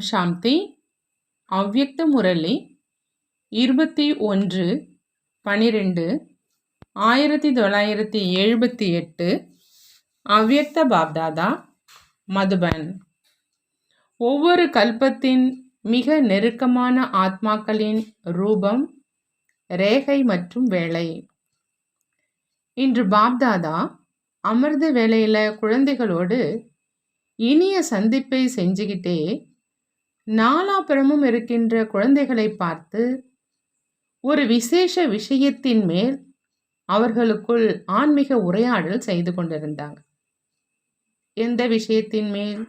சாந்தி அவ்யக்த முரளி இருபத்தி ஒன்று பனிரெண்டு ஆயிரத்தி தொள்ளாயிரத்தி எழுபத்தி எட்டு அவ்யக்த பாப்தாதா மதுபன். ஒவ்வொரு கல்பத்தின் மிக நெருக்கமான ஆத்மாக்களின் ரூபம் ரேகை மற்றும் வேலை. இன்று பாப்தாதா அமிர்த வேலையில் குழந்தைகளோடு இனிய சந்திப்பை செஞ்சுக்கிட்டே நாலாபுறமும் இருக்கின்ற குழந்தைகளை பார்த்து ஒரு விசேஷ விஷயத்தின் மேல் அவர்களுக்குள் ஆன்மீக உரையாடல் செய்து கொண்டிருந்தாங்க. எந்த விஷயத்தின் மேல்?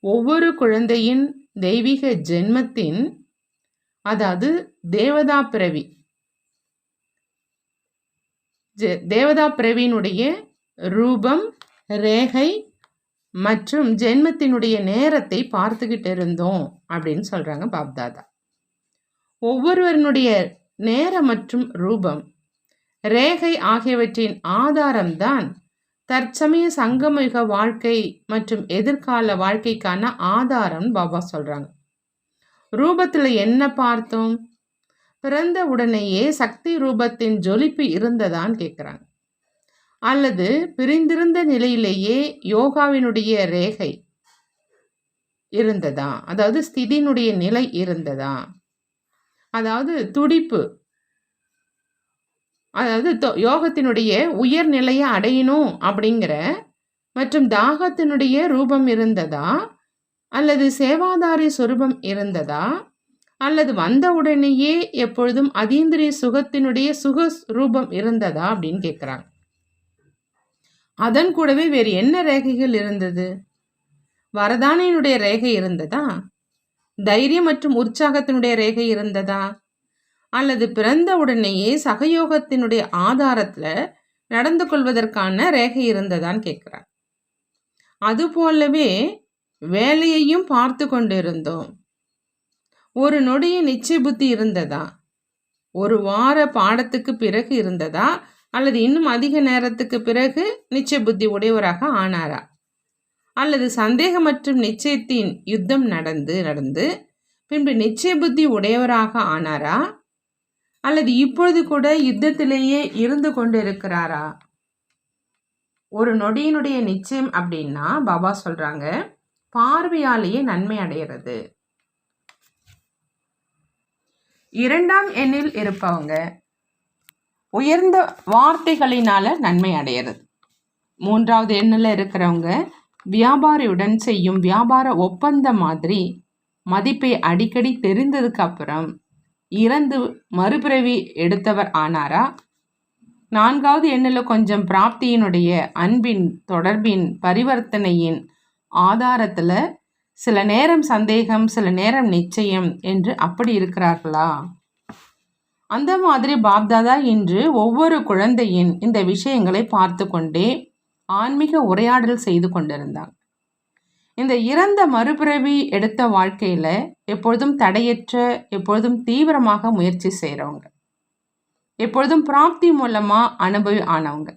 ஒவ்வொரு குழந்தையின் தெய்வீக ஜென்மத்தின் அதாவது தேவதா பிறவி. தேவதா பிறவியினுடைய ரூபம் ரேகை மற்றும் ஜென்மத்தினுடைய நேரத்தை பார்த்துக்கிட்டு இருந்தோம் அப்படின்னு சொல்கிறாங்க பாப்தாதா. ஒவ்வொருவருடைய நேரம் மற்றும் ரூபம் ரேகை ஆகியவற்றின் ஆதாரம்தான் தற்சமய சங்கமிக வாழ்க்கை மற்றும் எதிர்கால வாழ்க்கைக்கான ஆதாரம் பாபா சொல்கிறாங்க ரூபத்தில் என்ன பார்த்தோம்? பிறந்த உடனேயே சக்தி ரூபத்தின் ஜொலிப்பு இருந்ததான்னு கேட்குறாங்க அல்லது பிரிந்திருந்த நிலையிலேயே யோகாவினுடைய ரேகை இருந்ததா? அதாவது ஸ்திதியினுடைய நிலை இருந்ததா? அதாவது துடிப்பு. அதாவது யோகத்தினுடைய உயர்நிலையை அடையணும் அப்படிங்கிற மற்றும் தாகத்தினுடைய ரூபம் இருந்ததா? அல்லது சேவாதாரி சுரூபம் இருந்ததா? அல்லது வந்த உடனேயே எப்பொழுதும் அதீந்திரிய சுகத்தினுடைய சுக ரூபம் இருந்ததா அப்படின்னு கேட்குறாங்க அதன் கூடவே வேறு என்ன ரேகைகள் இருந்தது? வரதானையினுடைய ரேகை இருந்ததா? தைரியம் மற்றும் உற்சாகத்தினுடைய ரேகை இருந்ததா? அல்லது பிறந்த உடனேயே சகயோகத்தினுடைய ஆதாரத்தில் நடந்து கொள்வதற்கான ரேகை இருந்ததான்னு கேட்குறார். அது போலவே வேலையையும் பார்த்து கொண்டிருந்தோம். ஒரு நொடிய நிச்சய புத்தி இருந்ததா? ஒரு வார பாடத்துக்கு பிறகு இருந்ததா? அல்லது இன்னும் அதிக நேரத்துக்கு பிறகு நிச்சய புத்தி உடையவராக ஆனாரா? அல்லது சந்தேகம் மற்றும் நிச்சயத்தின் யுத்தம் நடந்து நடந்து பின்பு நிச்சய புத்தி உடையவராக ஆனாரா? அல்லது இப்பொழுது கூட யுத்தத்திலேயே இருந்து கொண்டு இருக்கிறாரா ஒரு நொடியினுடைய நிச்சயம் அப்படின்னா பாபா சொல்றாங்க பார்வையாலேயே நன்மை அடைகிறது. இரண்டாம் எண்ணில் இருப்பவங்க உயர்ந்த வார்த்தைகளினால நன்மை அடையிறது. மூன்றாவது எண்ணில் இருக்கிறவங்க வியாபாரியுடன் செய்யும் வியாபார ஒப்பந்தம் மாதிரி மதிப்பை அடிக்கடி தெரிந்ததுக்கு அப்புறம் இறந்து மறுபிறவி எடுத்தவர் ஆனாரா? நான்காவது எண்ணில் கொஞ்சம் பிராப்தியினுடைய அன்பின் தொடர்பின் பரிவர்த்தனையின் ஆதாரத்தில் சில நேரம் சந்தேகம் சில நேரம் நிச்சயம் என்று அப்படி இருக்கிறார்களா? அந்த மாதிரி பாப்தாதா இன்று ஒவ்வொரு குழந்தையின் இந்த விஷயங்களை பார்த்து கொண்டே ஆன்மீக உரையாடல் செய்து கொண்டிருந்தாங்க. இந்த இறந்த மறுபிறவி எடுத்த வாழ்க்கையில் எப்பொழுதும் தடையற்ற எப்பொழுதும் தீவிரமாக முயற்சி செய்கிறவங்க எப்பொழுதும் பிராப்தி மூலமாக அனுபவி ஆனவங்க.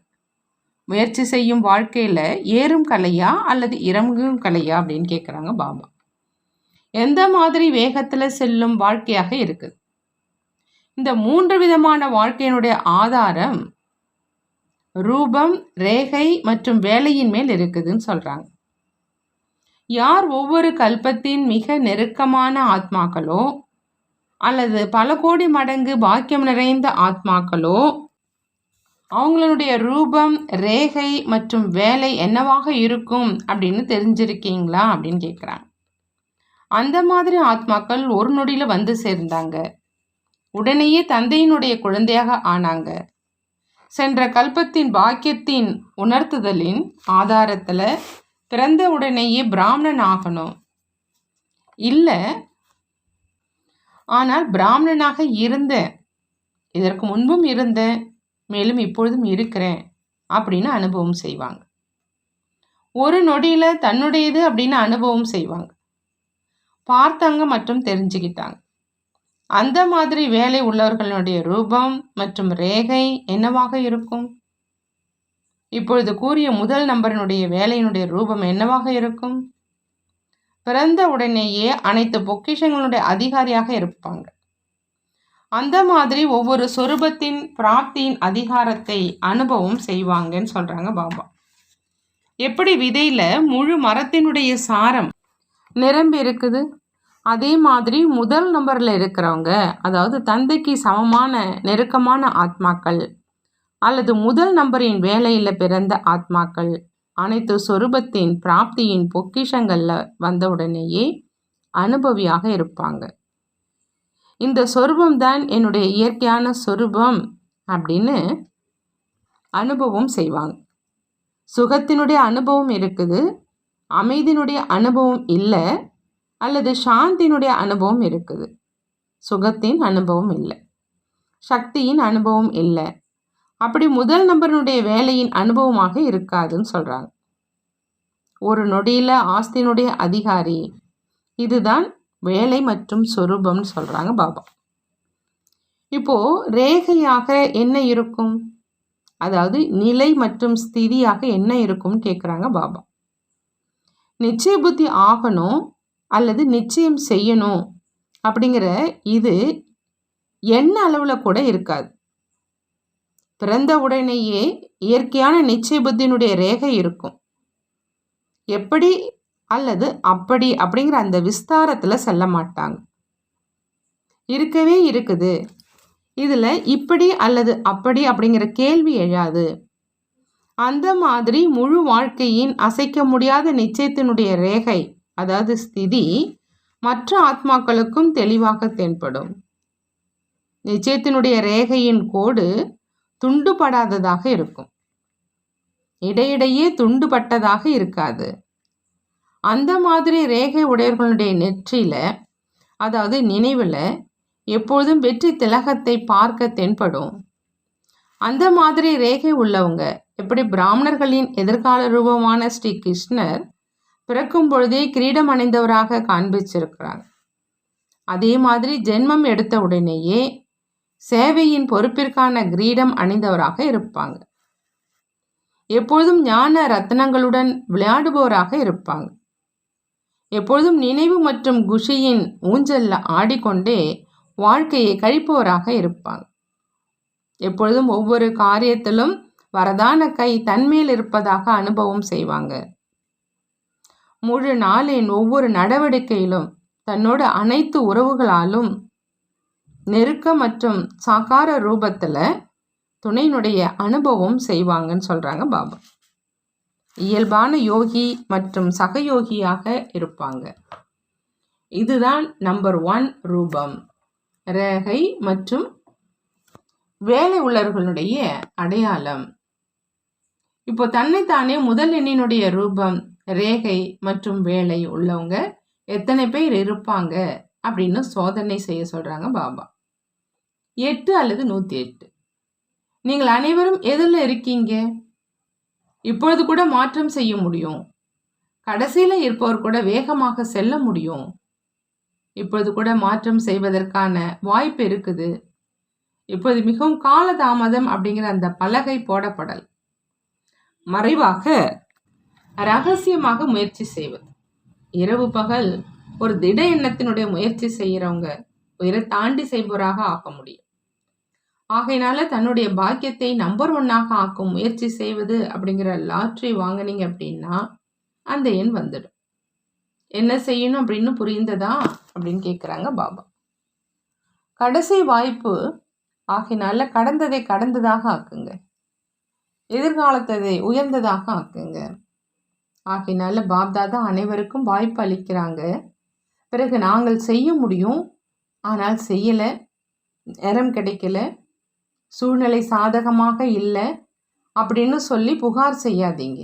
முயற்சி செய்யும் வாழ்க்கையில் ஏறும் கலையா அல்லது இறங்கும் கலையா அப்படின்னு கேட்குறாங்க பாபா. எந்த மாதிரி வேகத்தில் செல்லும் வாழ்க்கையாக இருக்குது இந்த மூன்று விதமான வாழ்க்கையினுடைய ஆதாரம் ரூபம் ரேகை மற்றும் வேலையின் மேல் இருக்குதுன்னு சொல்கிறாங்க யார் ஒவ்வொரு கல்பத்தின் மிக நெருக்கமான ஆத்மாக்களோ அல்லது பல கோடி மடங்கு பாக்கியம் நிறைந்த ஆத்மாக்களோ அவங்களுடைய ரூபம் ரேகை மற்றும் வேலை என்னவாக இருக்கும் அப்படின்னு தெரிஞ்சிருக்கீங்களா அப்படின்னு கேட்குறாங்க அந்த மாதிரி ஆத்மாக்கள் ஒரு நொடியில் வந்து சேர்ந்தாங்க. உடனேயே தந்தையினுடைய குழந்தையாக ஆனாங்க. சென்ற கல்பத்தின் பாக்கியத்தின் உணர்த்துதலின் ஆதாரத்தில் பிறந்த உடனேயே பிராமணன் ஆகணும். இல்லை. ஆனால் பிராமணனாக இருந்தேன். இதற்கு முன்பும் இருந்தேன். மேலும் இப்பொழுதும் இருக்கிறேன் அப்படின்னு அனுபவம் செய்வாங்க. ஒரு நொடியில் தன்னுடையது அப்படின்னு அனுபவம் செய்வாங்க. பார்த்தாங்க மற்றும் தெரிஞ்சுக்கிட்டாங்க. அந்த மாதிரி வேலை உள்ளவர்களுடைய ரூபம் மற்றும் ரேகை என்னவாக இருக்கும்? இப்பொழுது கூறிய முதல் நம்பரினுடைய வேலையினுடைய ரூபம் என்னவாக இருக்கும்? பிறந்த உடனேயே அனைத்து பொக்கிஷங்களுடைய அதிகாரியாக இருப்பாங்க. அந்த மாதிரி ஒவ்வொரு சொரூபத்தின் பிராப்தியின் அதிகாரத்தை அனுபவம் செய்வாங்கன்னு சொல்றாங்க பாபா. எப்படி விதையில முழு மரத்தினுடைய சாரம் நிரம்பி இருக்குது? அதே மாதிரி முதல் நம்பரில் இருக்கிறவங்க அதாவது தந்தைக்கு சமமான நெருக்கமான ஆத்மாக்கள் அல்லது முதல் நம்பரின் வேலையில் பிறந்த ஆத்மாக்கள் அனைத்து சொரூபத்தின் பிராப்தியின் பொக்கிஷங்களில் வந்தவுடனேயே அனுபவியாக இருப்பாங்க. இந்த சொரூபம் தான் என்னுடைய இயற்கையான சொரூபம் அப்படின்னு அனுபவம் செய்வாங்க. சுகத்தினுடைய அனுபவம் இருக்குது அமைதியினுடைய அனுபவம் இல்லை அல்லது சாந்தியினுடைய அனுபவம் இருக்குது. சுகத்தின் அனுபவம் இல்லை. சக்தியின் அனுபவம் இல்லை. அப்படி முதல் நம்பரினுடைய வேலையின் அனுபவமாக இருக்காதுன்னு சொல்கிறாங்க ஒரு நொடியில் ஆஸ்தினுடைய அதிகாரி இதுதான் வேலை மற்றும் சொரூபம்னு சொல்கிறாங்க பாபா. இப்போது ரேகையாக என்ன இருக்கும்? அதாவது நிலை மற்றும் ஸ்திதியாக என்ன இருக்கும்னு கேட்குறாங்க பாபா. நிச்சய புத்தி ஆகணும் அல்லது நிச்சயம் செய்யணும் அப்படிங்கிற இது என்ன அளவில் கூட இருக்காது. பிறந்த உடனேயே இயற்கையான நிச்சய புத்தினுடைய ரேகை இருக்கும். எப்படி அல்லது அப்படி அப்படிங்கிற அந்த விஸ்தாரத்தில் செல்ல மாட்டாங்க. இருக்கவே இருக்குது. இதில் இப்படி அல்லது அப்படி அப்படிங்கிற கேள்வி எழாது. அந்த மாதிரி முழு வாழ்க்கையின் அசைக்க முடியாத நிச்சயத்தினுடைய ரேகை அதாவது ஸ்திதி மற்ற ஆத்மாக்களுக்கும் தெளிவாக தென்படும். நிச்சயத்தினுடைய ரேகையின் கோடு துண்டுபடாததாக இருக்கும். இடையிடையே துண்டுபட்டதாக இருக்காது. அந்த மாதிரி ரேகை உடையவர்களுடைய நெற்றியில் அதாவது நினைவில் எப்பொழுதும் வெற்றி திலகத்தை பார்க்க தென்படும். அந்த மாதிரி ரேகை உள்ளவங்க எப்படி பிராமணர்களின் எதிர்கால ரூபமான ஸ்ரீ கிருஷ்ணர் பிறக்கும் பொழுதே கிரீடம் அணிந்தவராக காண்பிச்சிருக்கிறாங்க அதே மாதிரி ஜென்மம் எடுத்த உடனேயே சேவையின் பொறுப்பிற்கான கிரீடம் அணிந்தவராக இருப்பாங்க. எப்பொழுதும் ஞான ரத்னங்களுடன் விளையாடுபவராக இருப்பாங்க. எப்பொழுதும் நினைவு மற்றும் குஷியின் ஊஞ்சல்ல ஆடிக்கொண்டே வாழ்க்கையை கழிப்பவராக இருப்பாங்க. எப்பொழுதும் ஒவ்வொரு காரியத்திலும் வரதான கை தன்மேல் இருப்பதாக அனுபவம் செய்வாங்க. முழு நாளின் ஒவ்வொரு நடவடிக்கையிலும் தன்னோட அனைத்து உறவுகளாலும் நெருக்க மற்றும் சாக்கார ரூபத்தில் துணையினுடைய அனுபவம் செய்வாங்கன்னு சொல்கிறாங்க பாபா. இயல்பான யோகி மற்றும் சகயோகியாக இருப்பாங்க. இதுதான் நம்பர் ஒன் ரூபம். ரேகை மற்றும் வேலை உள்ளவர்களுடைய அடையாளம். இப்போ தன்னைத்தானே முதல் எண்ணினுடைய ரூபம் ரேகை மற்றும் வேலை உள்ளவங்க எத்தனை பேர் இருப்பாங்க அப்படின்னு சோதனை செய்ய சொல்கிறாங்க பாபா. எட்டு அல்லது நூற்றி எட்டு. நீங்கள் அனைவரும் எதில் இருக்கீங்க. இப்பொழுது கூட மாற்றம் செய்ய முடியும். கடைசியில் இருப்பவர் கூட வேகமாக செல்ல முடியும். இப்பொழுது கூட மாற்றம் செய்வதற்கான வாய்ப்பு இருக்குது. இப்போது மிகவும் காலதாமதம் அப்படிங்கிற அந்த பலகை போடப்படல். மறைவாக ரகசியமாக முயற்சி செய்வது. இரவு பகல் ஒரு திட எண்ணத்தினுடைய முயற்சி செய்கிறவங்க உயிரை தாண்டி செய்பவராக ஆக்க முடியும். ஆகையினால தன்னுடைய பாக்கியத்தை நம்பர் ஒன்னாக ஆக்கும் முயற்சி செய்வது அப்படிங்கிற லாட்ரி வாங்கினீங்க அப்படின்னா அந்த எண் வந்துடும். என்ன செய்யணும் அப்படின்னு புரிந்ததா அப்படின்னு கேட்குறாங்க பாபா. கடைசி வாய்ப்பு ஆகினால கடந்ததை கடந்ததாக ஆக்குங்க. எதிர்காலத்ததை உயர்ந்ததாக ஆக்குங்க. ஆகினால பாப்தாதா அனைவருக்கும் வாய்ப்பு அளிக்கிறாங்க. பிறகு நாங்கள் செய்ய முடியும். ஆனால் செய்யலை. நேரம் கிடைக்கல. சூழ்நிலை சாதகமாக இல்லை. அப்படின்னு சொல்லி புகார் செய்யாதீங்க.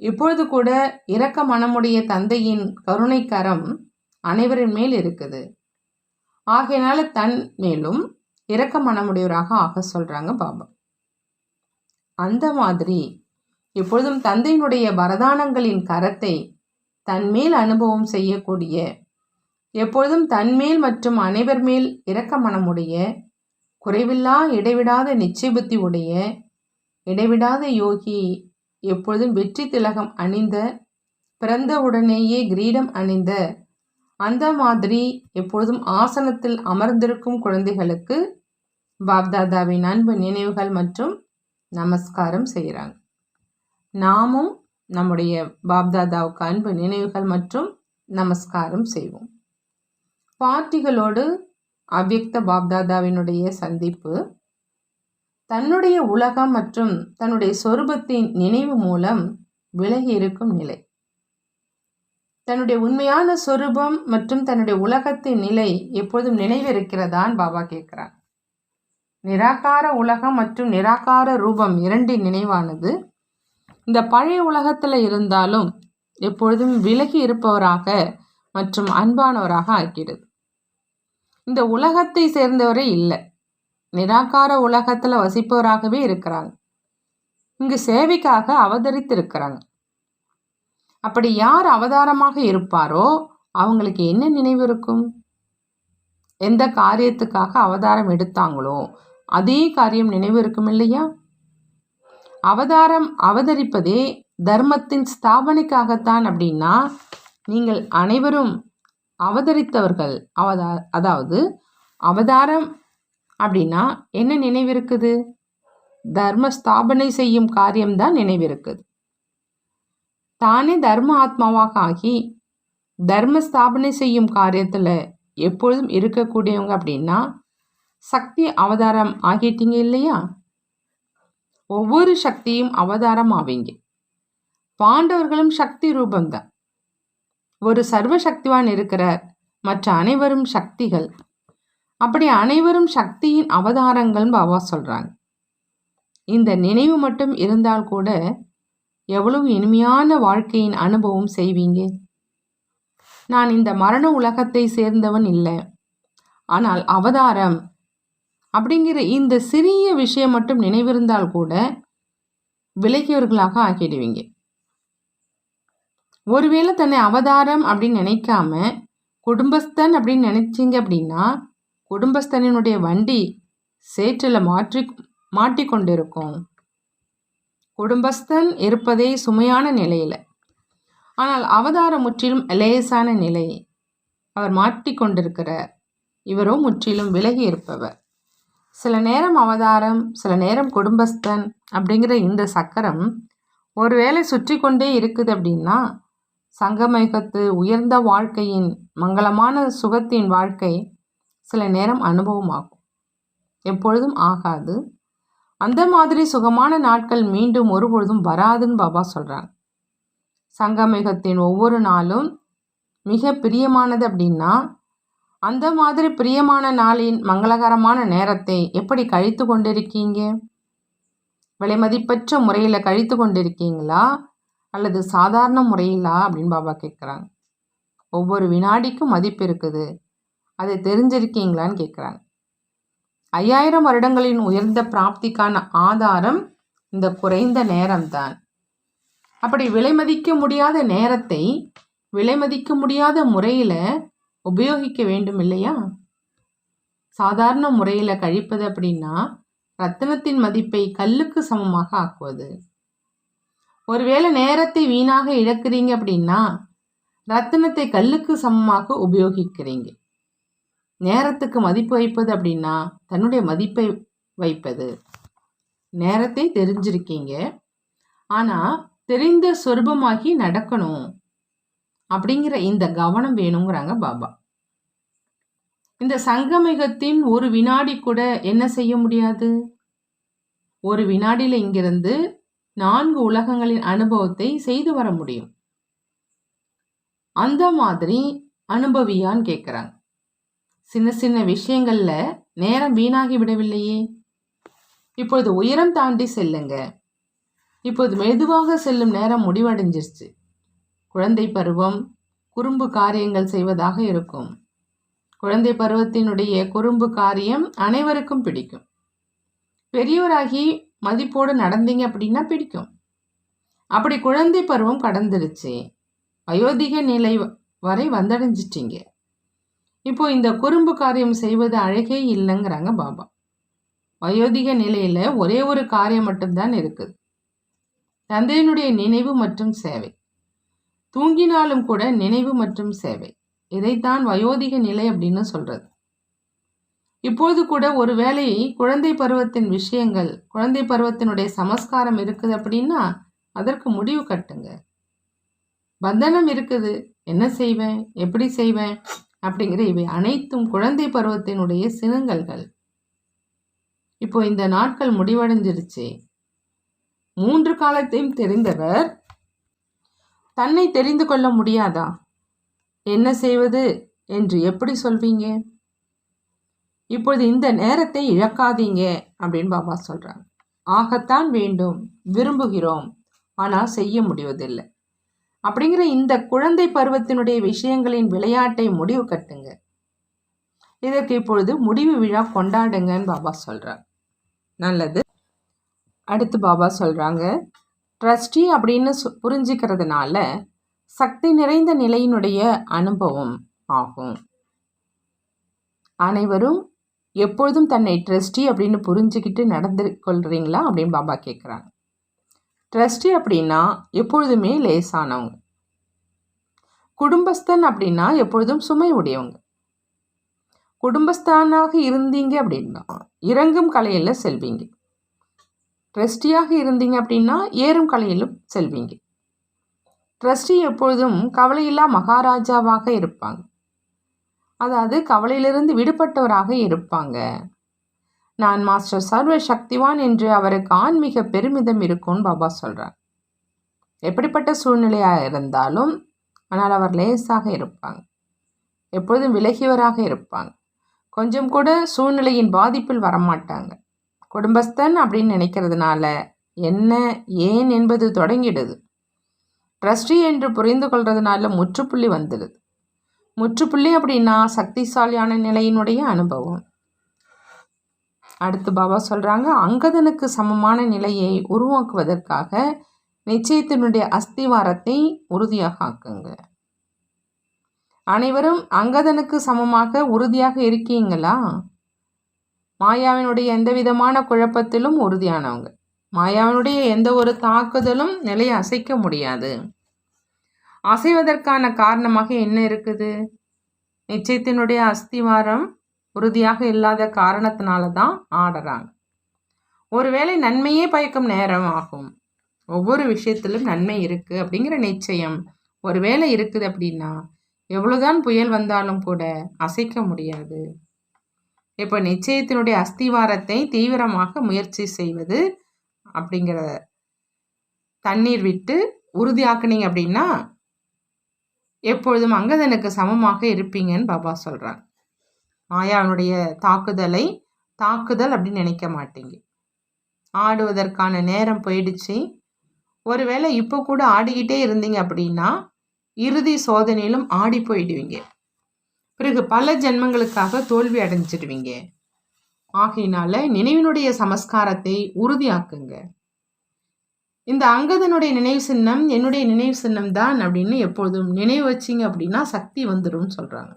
இப்பொழுது கூட இரக்க மனமுடைய தந்தையின் கருணைக்கரம் அனைவரின் மேல் இருக்குது. ஆகையினால தன் மேலும் இரக்க மனமுடையவராக ஆக சொல்கிறாங்க பாபா. அந்த மாதிரி எப்பொழுதும் தந்தையினுடைய வரதானங்களின் கரத்தை தன்மேல் அனுபவம் செய்யக்கூடிய எப்பொழுதும் தன்மேல் மற்றும் அனைவர் மேல் இரக்க மனமுடைய குறைவில்லா இடைவிடாத நிச்சயபுத்தி உடைய இடைவிடாத யோகி எப்பொழுதும் வெற்றி திலகம் அணிந்த பிறந்த உடனேயே கிரீடம் அணிந்த அந்த மாதிரி எப்பொழுதும் ஆசனத்தில் அமர்ந்திருக்கும் குழந்தைகளுக்கு பாப்தாதாவின் அன்பு நினைவுகள் மற்றும் நமஸ்காரம் செய்கிறாங்க. நாமும் நம்முடைய பாப்தாதாவுக்கு அன்பு நினைவுகள் மற்றும் நமஸ்காரம் செய்வோம். பார்ட்டிகளோடு அவ்யக்த பாப்தாதாவினுடைய சந்திப்பு தன்னுடைய உலகம் மற்றும் தன்னுடைய சொரூபத்தின் நினைவு மூலம் விலகி இருக்கும் நிலை. தன்னுடைய உண்மையான சொரூபம் மற்றும் தன்னுடைய உலகத்தின் நிலை எப்போதும் நினைவிருக்கிறதான் பாபா கேட்குறார். நிராகார உலகம் மற்றும் நிராகார ரூபம் இரண்டின் நினைவானது இந்த பழைய உலகத்தில் இருந்தாலும் எப்பொழுதும் விலகி இருப்பவராக மற்றும் அன்பானவராக ஆக்கிடுது. இந்த உலகத்தை சேர்ந்தவரே இல்லை. நிராகார உலகத்தில் வசிப்பவராகவே இருக்கிறாங்க. இங்கு சேவைக்காக அவதரித்திருக்கிறாங்க. அப்படி யார் அவதாரமாக இருப்பாரோ அவங்களுக்கு என்ன நினைவு இருக்கும்? எந்த காரியத்துக்காக அவதாரம் எடுத்தாங்களோ அதே காரியம் நினைவு இருக்கும் இல்லையா? அவதாரம் அவதரிப்பதே தர்மத்தின் ஸ்தாபனைக்காகத்தான் அப்படின்னா நீங்கள் அனைவரும் அவதரித்தவர்கள். அவதா அதாவது அவதாரம் அப்படின்னா என்ன நினைவிருக்குது? தர்ம ஸ்தாபனை செய்யும் காரியம்தான் நினைவிருக்குது. தானே தர்ம ஆத்மாவாக ஆகி தர்ம ஸ்தாபனை செய்யும் காரியத்தில் எப்பொழுதும் இருக்கக்கூடியவங்க அப்படின்னா சக்தி அவதாரம் ஆகிட்டீங்க இல்லையா? ஒவ்வொரு சக்தியும் அவதாரம் ஆவீங்க பாண்டவர்களும் சக்தி ரூபம்தான் ஒரு சர்வ சக்திவான் இருக்கிறார். மற்ற அனைவரும் சக்திகள். அப்படி அனைவரும் சக்தியின் அவதாரங்கள் பாபா சொல்கிறாங்க இந்த நினைவு மட்டும் இருந்தால் கூட எவ்வளவு இனிமையான வாழ்க்கையின் அனுபவம் செய்வீங்க. நான் இந்த மரண உலகத்தை சேர்ந்தவன் இல்லை. ஆனால் அவதாரம் அப்படிங்கிற இந்த சிறிய விஷயம் மட்டும் நினைவிருந்தால் கூட விலகியவர்களாக ஆகிடுவீங்க. ஒருவேளை தன்னை அவதாரம் அப்படின்னு நினைக்காம குடும்பஸ்தன் அப்படின்னு நினைச்சிங்க அப்படின்னா குடும்பஸ்தனினுடைய வண்டி சேற்றில் மாற்றி மாட்டிக்கொண்டிருக்கும். குடும்பஸ்தன் இருப்பதே சுமையான நிலையில். ஆனால் அவதாரம் முற்றிலும் லேசான நிலை. அவர் மாட்டிக்கொண்டிருக்கிறார். இவரோ முற்றிலும் விலகி இருப்பவர். சில நேரம் அவதாரம் சில நேரம் குடும்பஸ்தன் அப்படிங்கிற இந்த சக்கரம் ஒருவேளை சுற்றி கொண்டே இருக்குது அப்படின்னா சங்கமயுகத்து உயர்ந்த வாழ்க்கையின் மங்களமான சுகத்தின் வாழ்க்கை சில நேரம் அனுபவமாகும். எப்பொழுதும் ஆகாது. அந்த மாதிரி சுகமான நாட்கள் மீண்டும் ஒருபொழுதும் வராதுன்னு பாபா சொல்கிறாங்க சங்கமிகத்தின் ஒவ்வொரு நாளும் மிக பிரியமானது அப்படின்னா அந்த மாதிரி பிரியமான நாளின் மங்களகரமான நேரத்தை எப்படி கழித்து கொண்டிருக்கீங்க? விலைமதிப்பற்ற முறையில் கழித்து கொண்டிருக்கீங்களா? அல்லது சாதாரண முறையிலா? அப்படின்னு பாபா கேட்குறாங்க ஒவ்வொரு வினாடிக்கும் மதிப்பு இருக்குது. அதை தெரிஞ்சிருக்கீங்களான்னு கேட்குறாங்க ஐயாயிரம் வருடங்களின் உயர்ந்த பிராப்திக்கான ஆதாரம் இந்த குறைந்த நேரம்தான். அப்படி விலை மதிக்க முடியாத நேரத்தை விலை மதிக்க முடியாத முறையில் உபயோகிக்க வேண்டும் இல்லையா சாதாரண முறையில் கழிப்பது அப்படின்னா ரத்தினத்தின் மதிப்பை கல்லுக்கு சமமாக ஆக்குவது. ஒருவேளை நேரத்தை வீணாக இழக்கிறீங்க அப்படின்னா ரத்தினத்தை கல்லுக்கு சமமாக உபயோகிக்கிறீங்க. நேரத்துக்கு மதிப்பு வைப்பது அப்படின்னா தன்னுடைய மதிப்பை வைப்பது. நேரத்தை தெரிஞ்சிருக்கீங்க. ஆனால் தெரிந்த சொருபமாகி நடக்கணும். அப்படிங்கிற இந்த கவனம் வேணுங்கிறாங்க பாபா. இந்த சங்கமிகத்தின் ஒரு வினாடி கூட என்ன செய்ய முடியாது? ஒரு வினாடியில் இங்கிருந்து நான்கு உலகங்களின் அனுபவத்தை செய்து வர முடியும். அந்த மாதிரி அனுபவியான்னு கேட்குறாங்க சின்ன சின்ன விஷயங்கள்ல நேரம் வீணாகி விடவில்லையே. இப்பொழுது உயரம் தாண்டி செல்லுங்க. இப்போது மெதுவாக செல்லும் நேரம் முடிவடைஞ்சிருச்சு. குழந்தை பருவம் குறும்பு காரியங்கள் செய்வதாக இருக்கும். குழந்தை பருவத்தினுடைய குறும்பு காரியம் அனைவருக்கும் பிடிக்கும். பெரியவராகி மதிப்போடு நடந்தீங்க அப்படின்னா பிடிக்கும். அப்படி குழந்தை பருவம் கடந்துருச்சு. வயோதிக நிலை வரை வந்தடைஞ்சிட்டீங்க. இப்போ இந்த குறும்பு காரியம் செய்வது அழகே இல்லைங்கிறாங்க பாபா. வயோதிக நிலையில் ஒரே ஒரு காரியம் மட்டும்தான் இருக்குது. தந்தையினுடைய நினைவு மற்றும் சேவை. தூங்கினாலும் கூட நினைவு மற்றும் சேவை. இதைத்தான் வயோதிக நிலை அப்படின்னு சொல்றது. இப்போது கூட ஒருவேளை குழந்தை பருவத்தின் விஷயங்கள் குழந்தை பருவத்தினுடைய சமஸ்காரம் இருக்குது அப்படின்னா அதற்கு முடிவு கட்டுங்க. பந்தனம் இருக்குது. என்ன செய்வேன்? எப்படி செய்வேன்? அப்படிங்கிற இவை அனைத்தும் குழந்தை பருவத்தினுடைய சினுங்கல்கள். இப்போ இந்த நாட்கள் முடிவடைஞ்சிருச்சு. மூன்று காலத்தையும் தெரிந்தவர் தன்னை தெரிந்து கொள்ள முடியாதா? என்ன செய்வது என்று எப்படி சொல்வீங்க? இப்பொழுது இந்த நேரத்தை இழக்காதீங்க அப்படின்னு பாபா சொல்கிறாங்க ஆகத்தான் வேண்டும் விரும்புகிறோம். ஆனால் செய்ய முடிவதில்லை. அப்படிங்கிற இந்த குழந்தை பருவத்தினுடைய விஷயங்களின் விளையாட்டை முடிவு கட்டுங்க. இதற்கு இப்பொழுது முடிவு விழா கொண்டாடுங்கன்னு பாபா சொல்கிறாங்க நல்லது. அடுத்து பாபா சொல்கிறாங்க ட்ரஸ்டி அப்படின்னு புரிஞ்சுக்கிறதுனால சக்தி நிறைந்த நிலையினுடைய அனுபவம் ஆகும். அனைவரும் எப்பொழுதும் தன்னை ட்ரஸ்டி அப்படின்னு புரிஞ்சுக்கிட்டு நடந்து கொள்கிறீங்களா அப்படின்னு பாபா கேட்குறாங்க ட்ரஸ்டி அப்படின்னா எப்பொழுதுமே லேசானவங்க. குடும்பஸ்தன் அப்படின்னா எப்பொழுதும் சுமை உடையவங்க. குடும்பஸ்தானாக இருந்தீங்க அப்படின்னா இறங்கும் கலையில் செல்வீங்க. ட்ரஸ்டியாக இருந்தீங்க அப்படின்னா ஏறும் கலையிலும் செல்வீங்க. ட்ரஸ்டி எப்பொழுதும் கவலையில்லா மகாராஜாவாக இருப்பாங்க. அதாவது கவலையிலிருந்து விடுபட்டவராக இருப்பாங்க. நான் மாஸ்டர் சர்வ சக்திவான் என்று அவருக்கு ஆன்மீக பெருமிதம் இருக்கும்னு பாபா சொல்கிறார் எப்படிப்பட்ட சூழ்நிலையாக இருந்தாலும் ஆனால் அவர் லேசாக இருப்பாங்க. எப்பொழுதும் விலகியவராக இருப்பாங்க. கொஞ்சம் கூட சூழ்நிலையின் பாதிப்பில் வரமாட்டாங்க. குடும்பஸ்தன் அப்படின்னு நினைக்கிறதுனால என்ன ஏன் என்பது தொடங்கிடுது. ட்ரஸ்டி என்று புரிந்து கொள்றதுனால முற்றுப்புள்ளி வந்துடுது. முற்றுப்புள்ளி அப்படின்னா சக்திசாலியான நிலையினுடைய அனுபவம். அடுத்து பாபா சொல்கிறாங்க அங்கதனுக்கு சமமான நிலையை உருவாக்குவதற்காக நிச்சயத்தினுடைய அஸ்திவாரத்தை உறுதியாக ஆக்குங்க. அனைவரும் அங்கதனுக்கு சமமாக உறுதியாக இருக்கீங்களா? மாயாவினுடைய எந்த விதமான குழப்பத்திலும் உறுதியானவங்க. மாயாவினுடைய எந்த ஒரு தாக்குதலும் நிலையை அசைக்க முடியாது. அசைவதற்கான காரணமாக என்ன இருக்குது? நிச்சயத்தினுடைய அஸ்திவாரம் உறுதியாக இல்லாத காரணத்தினால தான் ஆடுறாங்க. ஒருவேளை நன்மையே பயக்கும் நேரம் ஆகும். ஒவ்வொரு விஷயத்திலும் நன்மை இருக்குது அப்படிங்கிற நிச்சயம் ஒருவேளை இருக்குது அப்படின்னா எவ்வளோதான் புயல் வந்தாலும் கூட அசைக்க முடியாது. இப்போ நிச்சயத்தினுடைய அஸ்திவாரத்தை தீவிரமாக முயற்சி செய்வது அப்படிங்கிற தண்ணீர் விட்டு உறுதியாக்குனீங்க அப்படின்னா எப்பொழுதும் அங்கதனுக்கு சமமாக இருப்பீங்கன்னு பாபா சொல்கிறாங்க மாயாவினுடைய தாக்குதலை தாக்குதல் அப்படின்னு நினைக்க மாட்டீங்க. ஆடுவதற்கான நேரம் போயிடுச்சு. ஒருவேளை இப்போ கூட ஆடிக்கிட்டே இருந்தீங்க அப்படின்னா இறுதி சோதனையிலும் ஆடி போயிடுவீங்க. பிறகு பல ஜென்மங்களுக்காக தோல்வி அடைஞ்சிடுவீங்க. ஆகையினால நினைவினுடைய சமஸ்காரத்தை உறுதியாக்குங்க. இந்த அங்கதனுடைய நினைவு சின்னம் என்னுடைய நினைவு சின்னம் தான் அப்படின்னு எப்பொழுதும் நினைவு வச்சிங்க அப்படின்னா சக்தி வந்துடும் சொல்கிறாங்க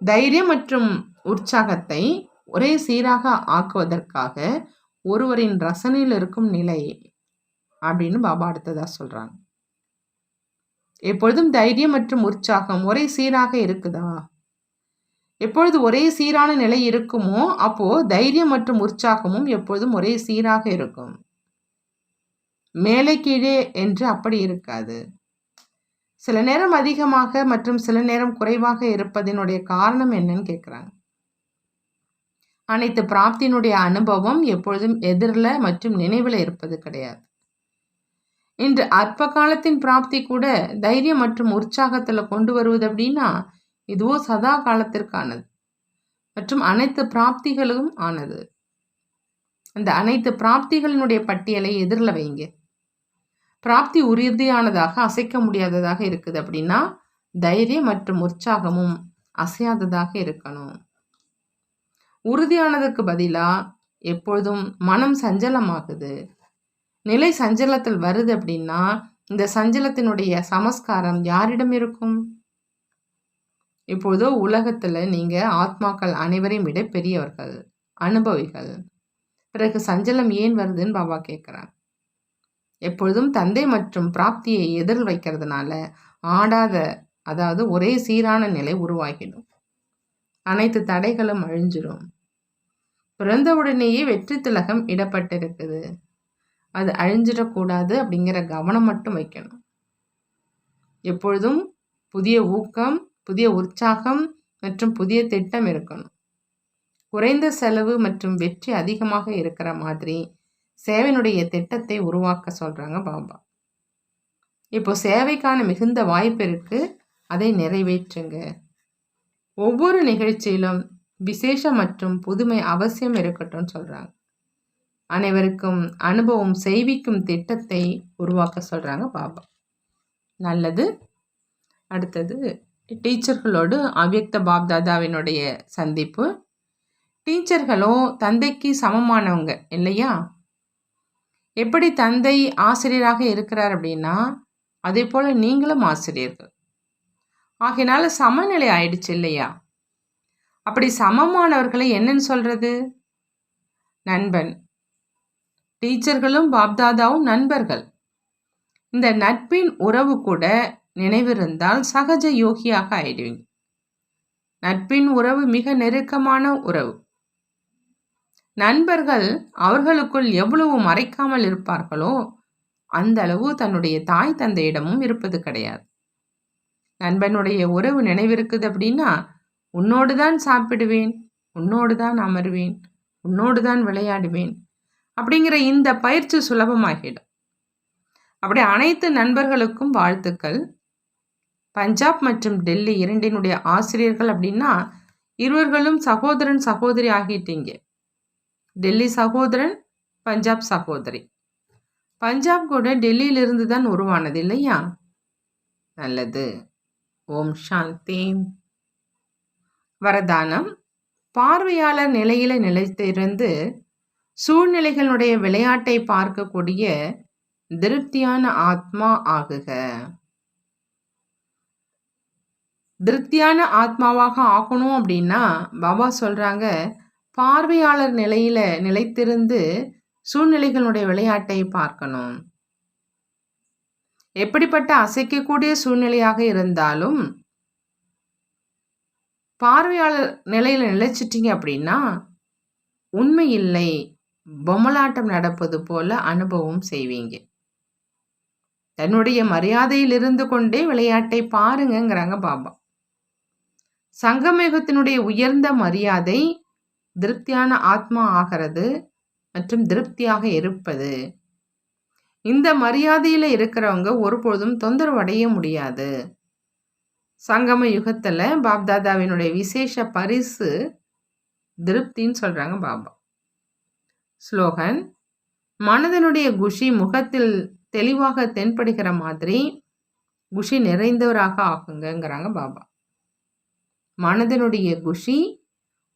தைரியம் மற்றும் உற்சாகத்தை ஒரே சீராக ஆக்குவதற்காக ஒருவரின் ரசனையில் இருக்கும் நிலை அப்படின்னு பாபா அடுத்ததாக சொல்கிறாங்க எப்பொழுதும் தைரியம் மற்றும் உற்சாகம் ஒரே சீராக இருக்குதா? எப்பொழுது ஒரே சீரான நிலை இருக்குமோ அப்போ தைரியம் மற்றும் உற்சாகமும் எப்பொழுதும் ஒரே சீராக இருக்கும். மேலே கீழே என்று அப்படி இருக்காது. சில நேரம் அதிகமாக மற்றும் சில நேரம் குறைவாக இருப்பதனுடைய காரணம் என்னன்னு கேட்குறாங்க அனைத்து பிராப்தியினுடைய அனுபவம் எப்பொழுதும் எதிரில் மற்றும் நினைவில் இருப்பது கிடையாது. இன்று அற்ப காலத்தின் பிராப்தி கூட தைரியம் மற்றும் உற்சாகத்தில் கொண்டு வருவது அப்படின்னா இதுவோ சதா காலத்திற்கானது. மற்றும் அனைத்து பிராப்திகளும் ஆனது. அந்த அனைத்து பிராப்திகளினுடைய பட்டியலை எதிரில் வைங்க பிராப்தி உறுதியானதாக அசைக்க முடியாததாக இருக்குது அப்படின்னா தைரியம் மற்றும் உற்சாகமும் அசையாததாக இருக்கணும். உறுதியானதுக்கு பதிலாக எப்பொழுதும் மனம் சஞ்சலமாகுது. நிலை சஞ்சலத்தில் வருது அப்படின்னா இந்த சஞ்சலத்தினுடைய சமஸ்காரம் யாரிடம் இருக்கும்? இப்பொழுதோ உலகத்தில் நீங்கள் ஆத்மாக்கள் அனைவரையும் விட பெரியவர்கள் அனுபவிகள். பிறகு சஞ்சலம் ஏன் வருதுன்னு பாபா கேட்குறாங்க எப்பொழுதும் தந்தை மற்றும் பிராப்தியை எதிர் வைக்கிறதுனால ஆடாத அதாவது ஒரே சீரான நிலை உருவாகிடும். அனைத்து தடைகளும் அழிஞ்சிடும் பிறந்தவுடனேயே வெற்றி திலகம் இடப்பட்டிருக்குது. அது அழிஞ்சிடக்கூடாது அப்படிங்கிற கவனம் மட்டும் வைக்கணும். எப்பொழுதும் புதிய ஊக்கம் புதிய உற்சாகம் மற்றும் புதிய திட்டம் இருக்கணும். குறைந்த செலவு மற்றும் வெற்றி அதிகமாக இருக்கிற மாதிரி சேவையினுடைய திட்டத்தை உருவாக்க சொல்கிறாங்க பாபா. இப்போ சேவைக்கான மிகுந்த வாய்ப்பு இருக்குது அதை நிறைவேற்றுங்க. ஒவ்வொரு நிகழ்ச்சியிலும் விசேஷம் மற்றும் புதுமை அவசியம் இருக்கட்டும் சொல்கிறாங்க அனைவருக்கும் அனுபவம் செய்விக்கும் திட்டத்தை உருவாக்க சொல்கிறாங்க பாபா. நல்லது. அடுத்தது டீச்சர்களோடு அவ்யக்த பாப்தாதாவினுடைய சந்திப்பு. டீச்சர்களும் தந்தைக்கு சமமானவங்க இல்லையா? எப்படி தந்தை ஆசிரியராக இருக்கிறார் அப்படின்னா அதே போல் நீங்களும் ஆசிரியர்கள். ஆகையினால சமநிலை ஆயிடுச்சு இல்லையா? அப்படி சமமானவர்களை என்னன்னு சொல்கிறது நண்பன் டீச்சர்களும் பாப்தாதாவும் நண்பர்கள். இந்த நட்பின் உறவு கூட நினைவிருந்தால் சகஜ யோகியாக ஆயிடுவீங்க. நட்பின் உறவு மிக நெருக்கமான உறவு. நண்பர்கள் அவர்களுக்குள் எவ்வளவு மறைக்காமல் இருப்பார்களோ அந்த அளவு தன்னுடைய தாய் தந்தையிடமும் இருப்பது கிடையாது. நண்பனுடைய உறவு நினைவிருக்குது அப்படின்னா உன்னோடு தான் சாப்பிடுவேன் உன்னோடு தான் அமர்வேன் உன்னோடு தான் விளையாடுவேன் அப்படிங்கிற இந்த பயிற்சி சுலபமாகிடும். அப்படி அனைத்து நண்பர்களுக்கும் வாழ்த்துக்கள். பஞ்சாப் மற்றும் டெல்லி இரண்டினுடைய ஆசிரியர்கள் அப்படின்னா இருவர்களும் சகோதரன் சகோதரி ஆகிட்டீங்க. டெல்லி சகோதரன் பஞ்சாப் சகோதரி. பஞ்சாப் கூட டெல்லியிலிருந்து தான் உருவானது இல்லையா? நல்லது. ஓம் சாந்தி. வரதானம். பார்வையாளர் நிலையில நிலைத்திருந்து சூழ்நிலைகளுடைய விளையாட்டை பார்க்கக்கூடிய திருப்தியான ஆத்மா ஆகுக. திருப்தியான ஆத்மாவாக ஆகணும் அப்படின்னா பாபா சொல்றாங்க பார்வையாளர் நிலையில நிலைத்திருந்து சூழ்நிலைகளுடைய விளையாட்டை பார்க்கணும். எப்படிப்பட்ட அசைக்கக்கூடிய சூழ்நிலையாக இருந்தாலும் பார்வையாளர் நிலையில நிலைச்சிட்டீங்க அப்படின்னா உண்மை இல்லை. பொம்மலாட்டம் நடப்பது போல அனுபவம் செய்வீங்க. தன்னுடைய மரியாதையில் இருந்து கொண்டே விளையாட்டை பாருங்கிறாங்க பாபா. சங்கமேகத்தினுடைய உயர்ந்த மரியாதை திருப்தியான ஆத்மா ஆகிறது மற்றும் திருப்தியாக இருப்பது. இந்த மரியாதையில் இருக்கிறவங்க ஒருபொழுதும் தொந்தரவு அடைய முடியாது. சங்கம யுகத்தில் பாப்தாதாவினுடைய விசேஷ பரிசு திருப்தின்னு சொல்கிறாங்க பாபா. ஸ்லோகன். மனதனுடைய குஷி முகத்தில் தெளிவாக தென்படுகிற மாதிரி குஷி நிறைந்தவராக ஆகுங்கிறாங்க பாபா. மனதனுடைய குஷி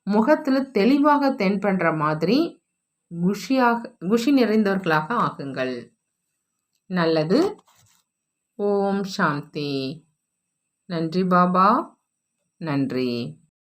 முகத்தில் தெளிவாக தென்படுற மாதிரி குஷியாக குஷி நிறைந்தவர்களாக ஆகுங்கள். நல்லது. ஓம் சாந்தி. நன்றி பாபா. நன்றி.